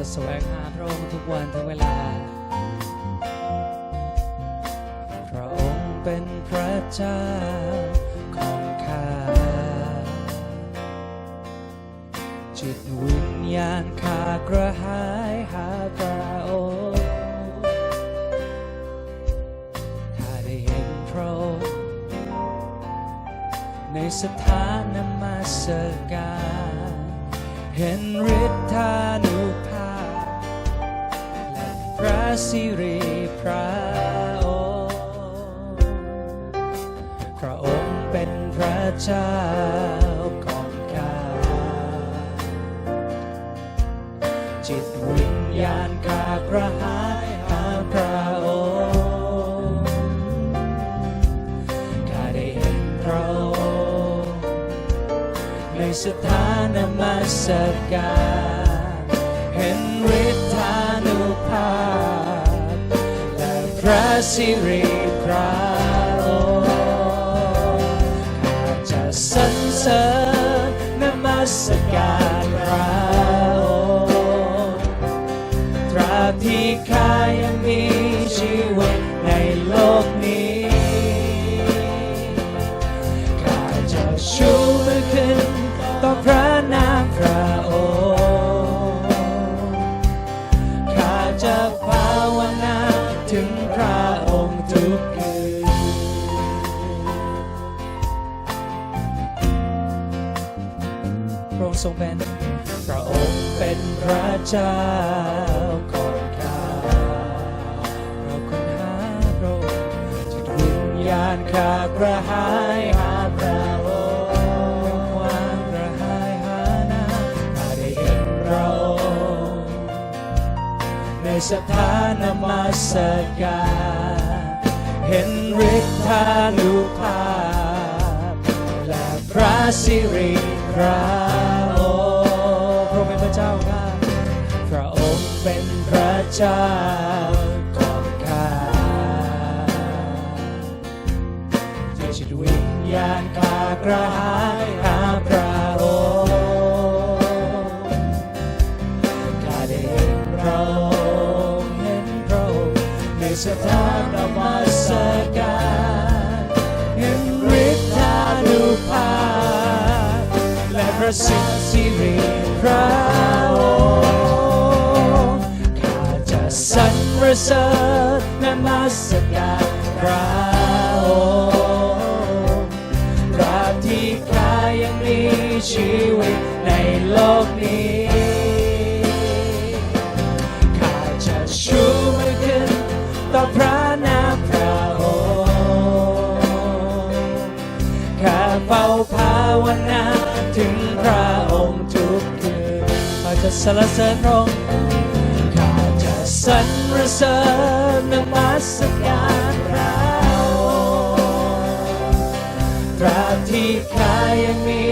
และแสวันทุกเวลา พระองค์เป็นพระเจ้าของข้า จิตวิญญาณข้ากระหายหาพระองค์ข้าได้เห็นพระองค์ในสถานนมัสการเห็นฤทธานุภา พระสิริพระองค์พระองค์เป็นพระเจ้าของข้าจิตวิญญาณข้ากระหายหาพระองค์ข้าได้เห็นพระองค์ในสถานนมัสการเห็นฤทธ ระสิริพระองค์ข้าจะสรรเสริญนมัสการพระองค์ตราบที่ข้ายังมีชีวิต งค์ทรงเป็นพระองค์เป็นพระเจ้าของข้าเราค้นหาพระองค์จิตวิญญาณข้ากระหายหาพระองค์ความกระหายหานาข้าได้เห็นพระองค์ในสถานมัสการเห็นฤทธานุภาพและพระสิริพระ เป็นพระเจ้าของข้าจิตวิญญาณข้ากระหายหาพระองค์ข้าได้เห็นพระองค์เห็นพระองค์ในสถานนมัสการเห็นฤทธานุภาพและพระสิทธิริพระอง รรเสริญนมัสการพระองค์ตราบที่ข้ายังมีชีวิตในโลกนี้ข้าจะชูมือขึ้นต่อพระนามพระองค์ข้าเฝ้าภาวนาถึงพระองค์ทุกคืนข้าจะสรรเสริญพระองค์ข้าจะสรร เสริญนมัสการพระองค์ตราบที่ข้ายังมี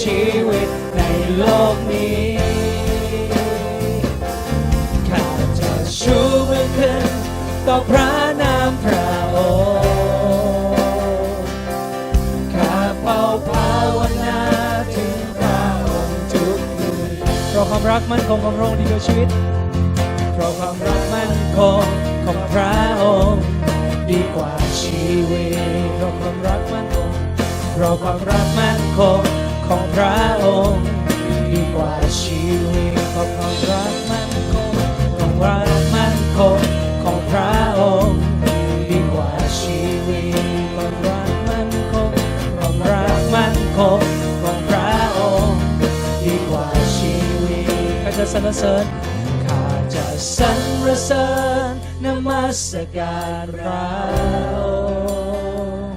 ชีวิตในโลกนี้ข้าจะชูมือขึ้นต่อพระนามพระองค์ข้าเฝ้าภาวนาถึงพระองค์ทุกคืนเพราะความรักมั่นคงของพระองค์ดีกว่ชีวิต เพราะความรักมั่นคงของพระองค์ดีกว่าชีวิตเพราะความรักมั่นคงเพราะความรักมั่นคงของพระองค์ดีกว่าชีวิตเพราะความรักมั่นคงของรักมั่นคงของพระองค์ดีกว่าชีวิตความรักมั่นคงความรักมั่นคงของพระองค์ดีกว่าชีวิตข้าจะสรรเสริญ จะสรรเสริญนมัสการพระองค์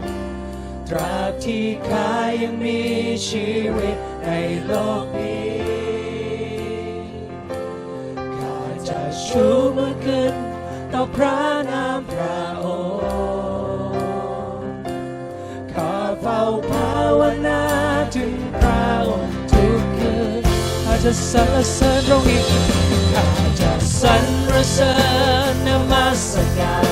ตราบที่ข้ายังมีชีวิตในโลกนี้ข้าจะชูมือขึ้นต่อพระนามพระองค์ข้าเฝ้าภาวนาถึงพระองค์ทุกคืนข้าจะสรรเสริญพระองค์อีกข้าจะ สรรเสริญนมัสการ